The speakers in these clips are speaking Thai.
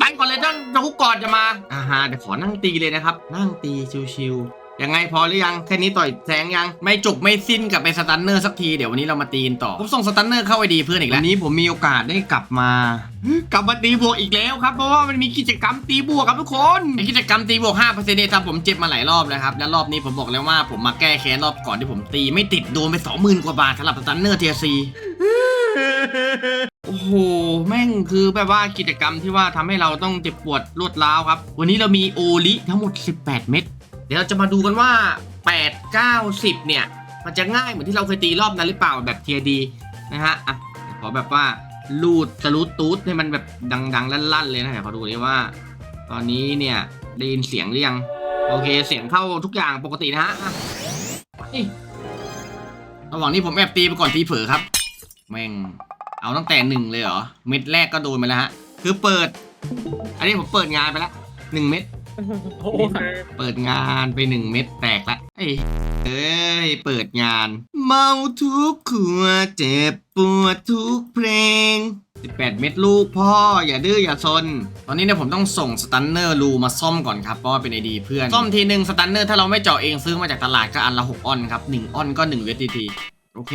ปั้งก่อนเลยตั้าจะคุกก่อนจะมาอ่าฮะเดี๋ยวขอนั่งตีเลยนะครับ นั่งตีชิวๆยังไงพอหรือยังแค่นี้ต่อยแสงยังไม่จบไม่สิ้นกับไปสตันเนอร์สักทีเดี๋ยววันนี้เรามาตีนต่อผมส่งสตันเนอร์เข้าไอดีเพื่อนอีกแล้ววันนี้ผมมีโอกาสได้กลับมา กลับมาตีบวกอีกแล้วครับเพราะว่ามันมีกิจกรรมตีบวกครับทุกคนกิจกรรมตีบวก5%เปอร์เซ็นต์ทำผมเจ็บมาหลายรอบนะครับแล้วรอบนี้ผมบอกแล้วว่าผมมาแก้แค้นรอบก่อนที่ผมตีไม่ติดโดนไป20,000กว่าบาทสำหรับสตันเนอร์เทียซี โอ้โห แม่งคือแบบว่ากิจกรรมที่ว่าทำให้เราต้องเจ็บปวดรวดร้าวครับ วันนี้เรามีโอลิทั้งหมด 18 เม็ด เดี๋ยวเราจะมาดูกันว่า 8 9 10 เนี่ย มันจะง่ายเหมือนที่เราเคยตีรอบนั้นหรือเปล่าแบบเทียดีนะฮะ อะ ขอแบบว่าลูดสลูดตูดให้มันแบบดัง ๆ ลั่น ๆ เลยนะเดี๋ยวขอดูดิว่า ตอนนี้เนี่ยได้ยินเสียงหรือยัง โอเคเสียงเข้าทุกอย่างปกตินะฮะระหว่างนี้ผมแอบตีไปก่อนทีเผลอครับ แม่ง เอาตั้งแต่หนึ่งเลยเหรอ เม็ดแรกก็โดนไปแล้วฮะ คือเปิด อันนี้ผมเปิดงานไปแล้วหนึ่งเม็ด โอ้เปิดงานไปหนึ่งเม็ดแตกละเอ้ยเอ้ย เปิดงาน เมาทุกขัวเจ็บปวดทุกเพลง 18 เม็ดลูกพ่ออย่าดื้ออย่าซน ตอนนี้เนี่ยผมต้องส่งสตันเนอร์รูมาซ่อมก่อนครับเพราะว่าเป็นไอดีเพื่อน ซ่อมทีหนึ่งสตันเนอร์ถ้าเราไม่เจาะเองซื้อมาจากตลาดก็อันละ 6ออนครับ 1ออนก็1เวทีทีโอเค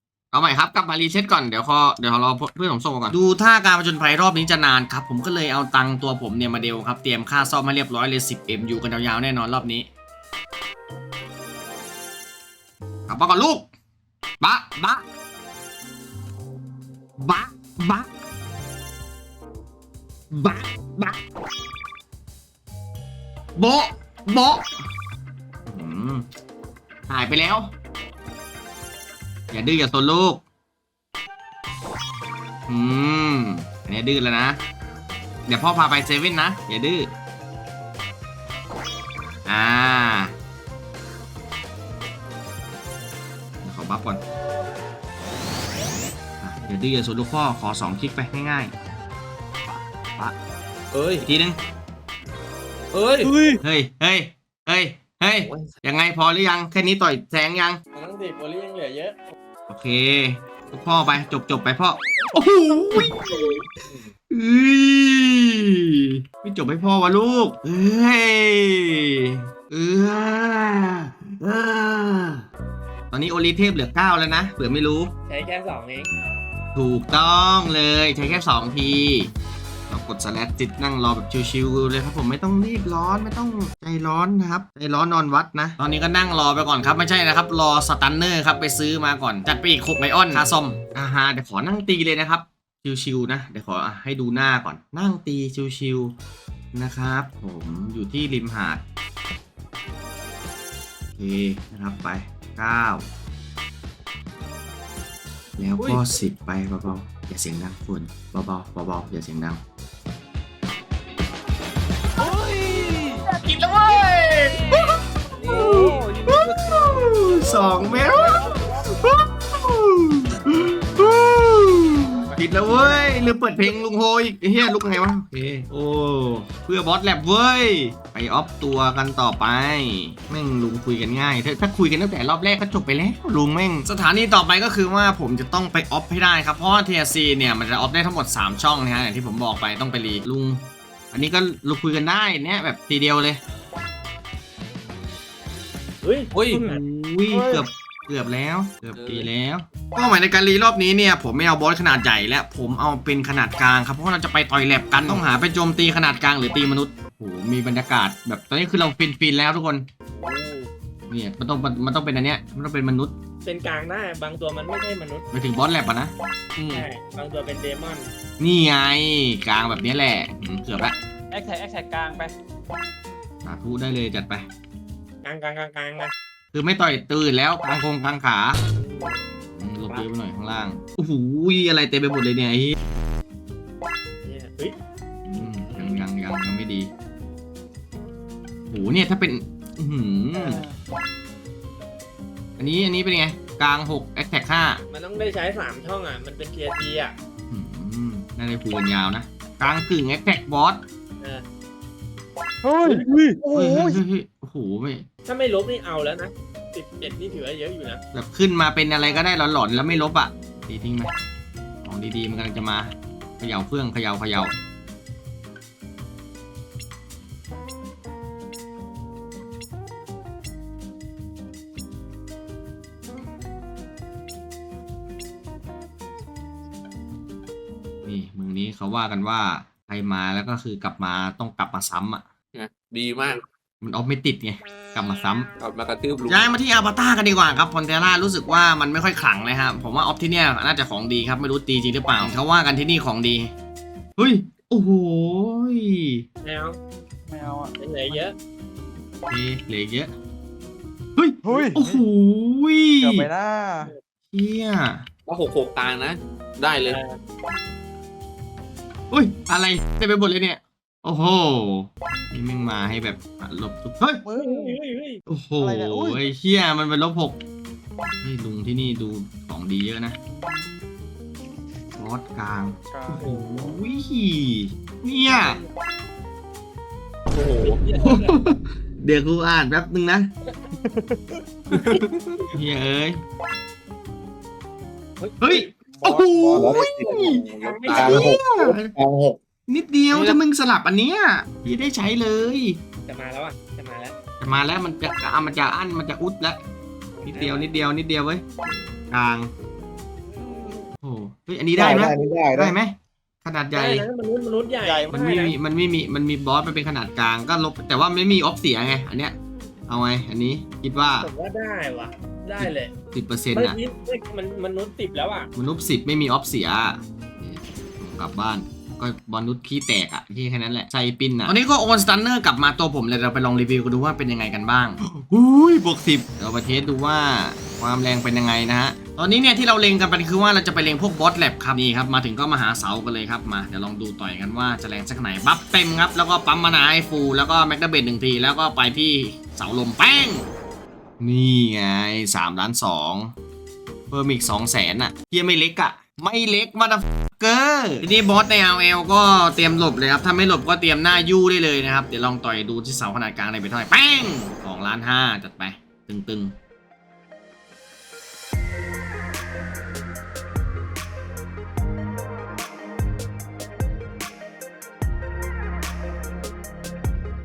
เอาใหม่ครับกลับมารีเซ็ตก่อนเดี๋ยวขอเดี๋ยวรอเพื่อนผมส่งมาก่อนดูท่าการผจญภัยรอบนี้จะนานครับ ผมก็เลยเอาตังค์ตัวผมเนี่ยมาเดลครับ เตรียมค่าซ่อมมาเรียบร้อยเลย 10M อยู่กันยาวๆแน่นอนรอบนี้กลับมาก่อนลูกบะบะบะบะบะบะโบะโบะอืมหายไปแล้ว อย่าดื้ออย่าโซนลูก อืม อันนี้ดื้อแล้วนะ เดี๋ยวพ่อพาไปเซเว่นนะ อย่าดื้อ อ่าเดี๋ยวขอบัฟก่อนอะอย่าดื้ออย่าโซนลูกพ่อ ขอสองคลิกไปง่ายๆปะปะเอ้ย อีกทีนึง เอ้ยอุ้ยเฮ้ย เฮ้ย เฮ้ย เฮ้ย ยังไงพอหรือยัง แค่นี้ต่อยแสงยังทั้งสิบโอลี่ยังเหลือเยอะ โอเคลูกพ่อไปจบจบไปพ่อ โอ้โหอุ้ยไม่จบให้พ่อวะลูก เอ้ยเออเออตอนนี้โอลิเทพเหลือ 9 แล้วนะ เผื่อไม่รู้ ใช้แค่สองเอง ถูกต้องเลยใช้แค่ 2 ที เรากดสแลตจิตนั่งรอแบบชิวๆเลยครับผมไม่ต้องรีบร้อนไม่ต้องใจร้อนนะครับใจร้อนนอนวัดนะ ตอนนี้ก็นั่งรอไปก่อนครับไม่ใช่นะครับ รอสตันเนอร์ครับไปซื้อมาก่อน จัดไปอีก6ไมออนคาซอมอ่าฮะเดี๋ยวขอนั่งตีเลยนะครับ ชิวๆนะ เดี๋ยวขอให้ดูหน้าก่อน นั่งตีชิวๆนะครับ ผมอยู่ที่ริมหาดโอเคนะครับไป 9แล้วก็สิบไปเบาๆอย่าเสียงดังฝุ่นเบาๆเบาๆอย่าเสียงดัง องเมตรผิดแล้วเว้ยลืมเปิดเพลงลุงโฮอีกเฮียลุกไงวะโอเคโอ้เพื่อบอสแลบเว้ยไปออฟตัวกันต่อไป แม่งลุงคุยกันง่าย ถ้าถ้าคุยกันตั้งแต่รอบแรกก็จบไปแล้วลุงแม่ง สถานีต่อไปก็คือว่าผมจะต้องไปออฟให้ได้ครับ เพราะว่า TRC เนี่ยมันจะออฟได้ทั้งหมด 3 ช่องนะฮะอย่างที่ผมบอกไปต้องไปรีลุง อันนี้ก็ลุกคุยกันได้เนี่ยแบบทีเดียวเลย เฮ้ยอุ้ย อุ้ยเกือบเกือบแล้วเกือบปีแล้วเป้าหมายในการรีรอบนี้เนี่ยผมไม่เอาบอสขนาดใหญ่และผมเอาเป็นขนาดกลางครับเพราะว่าเราจะไปต่อยแลบกันต้องหาไปโจมตีขนาดกลางหรือตีมนุษย์โอ้โหมีบรรยากาศแบบตอนนี้คือเราฟินฟินๆแล้วทุกคนเนี่ยมันต้องมันต้องเป็นอันเนี้ยมันต้องเป็นมนุษย์เป็นกลางได้ บางตัวมันไม่ใช่มนุษย์ไปถึงบอสแลบอะนะอืมใช่บางตัวเป็นเดมอนนี่ไงกลางแบบนี้แหละอืมเกือบละแอคแท็กแอคแท็กกลางไปสาธุได้เลยจัดไปกลางกลางกลางกลางนะคือไม่ต่อยตื่นแล้วกลางคงกลางขาอืมหลบเยอะไปหน่อยข้างล่างโอ้โหอะไรเต็มไปหมดเลยเนี่ยไอ้เหี้ยเนี่ยเฮ้ยอืมยังยังยังยังไม่ดีโหเนี่ยถ้าเป็น อื้อหืออันนี้อันนี้เป็นไง กลางหกแอคแท็กห้า มันต้องได้ใช้สามช่องอะ มันเป็นเทียทีอะอืมน่าจะคูกันยาวนะ กลางกึ่งแอคแท็กบอสเออเฮ้ย โอ้เฮ้ยโห เฮ้ยเฮ้ยเฮ้ยโอ้โหไม่ ถ้าไม่ลบนี่เอาแล้วนะสิบเจ็ดนี่ถือว่าเยอะอยู่นะแบบขึ้นมาเป็นอะไรก็ได้หลอนๆแล้วไม่ลบอะดีทิ้งไหมของดีๆมันกำลังจะมาเขย่าเฟื่องเขย่าเขย่านี่เมืองนี้เขาว่ากันว่าใครมาแล้วก็คือกลับมาต้องกลับมาซ้ำอะ นะดีมาก มันออฟไม่ติดไง กลับมาซ้ำกลับมากระทืบลุงย้ายมาที่อาบาต้ากันดีกว่าครับพอนเทล่ารู้สึกว่ามันไม่ค่อยขลังเลยครับผมว่าออฟที่เนี่ยน่าจะของดีครับไม่รู้ตีจริงหรือเปล่าเขาว่ากันที่นี่ของดีเฮ้ยโอ้โหยไม่เอาไม่เอาอะเหลือเยอะเอ๊ะเหลือเยอะเฮ้ยเฮ้ยโอ้โหยเกือบไปหน้าเฮียว่าหกหกกลางนะ ได้เลยเออเฮ้ยอะไรเต็มไปหมดเลยเนี่ย โอ้โห นี่แม่งมาให้แบบลบทุกเฮ้ยมึงเฮ้ยเฮ้ยเฮ้ย โอ้โหอะไรเนี่ยอุ้ย ไอ้เฮียมันเป็นลบหกเฮ้ยลุงที่นี่ดูของดีเยอะนะบอสกลางกลางโอ้ยเนี่ย โอ้โห เดี๋ยวกูอ่านแป๊บนึงนะ เฮ้ยเอ้ย เฮ้ย โอ้โหกลางหกกลางหก นิดเดียวถ้ามึงสลับอันเนี้ยพี่ได้ใช้เลย จะมาแล้วอะ จะมาแล้วแต่มาแล้วมันจะอะมันจะอั้นมันจะอุดแล้วนิดเดียวนิดเดียวนิดเดียวเว้ยกลางโอ้เฮ้ยอันนี้ได้ไหมได้ได้ได้ไหมขนาดใหญ่ได้นะมนุษย์มนุษย์ใหญ่ใหญ่มันไม่มีมันไม่มีมันมีบอสมันเป็นขนาดกลางก็ลบแต่ว่าไม่มีออฟเสียไงอันเนี้ยเอาไงอันนี้คิดว่าผมว่าได้ว่ะได้เลยสิบเปอร์เซ็นต์เมื่ออะกี้มันมนุษย์ติดแล้วอะมนุษย์สิบไม่มีออฟเสียผมกลับบ้าน ก็มนุษย์ขี้แตกอะที่แค่นั้นแหละใจปิ้นอะตอนนี้ก็โอนสตันเนอร์กลับมาตัวผมเลยเราไปลองรีวิวกันดูว่าเป็นยังไงกันบ้างอุ้ยบวกสิบเราไปเทสดูว่าความแรงเป็นยังไงนะฮะตอนนี้เนี่ยที่เราเล็งกันไปคือว่าเราจะไปเล็งพวกบอสแลบครับนี่ครับมาถึงก็มาหาเสากันเลยครับมาเดี๋ยวลองดูต่อยกันว่าจะแรงสักไหนบัฟเต็มครับแล้วก็ปั๊มมานาให้ฟูลแล้วก็แม็กดาเบดหนึ่งทีแล้วก็ไปที่เสาลมแป้งนี่ไงสามล้านสองเพิ่มอีกสองแสนอะเฮียไม่เล็กอะ ไม่เล็กมาด เกอร์ทีนี้บอสใน LL ก็เตรียมหลบเลยครับถ้าไม่หลบก็เตรียมหน้ายู่ได้เลยนะครับ เดี๋ยวลองต่อยดูที่เสาขนาดกลางในไปเท่าไหร่แป้งสองล้านห้าจัดไป ตึงๆ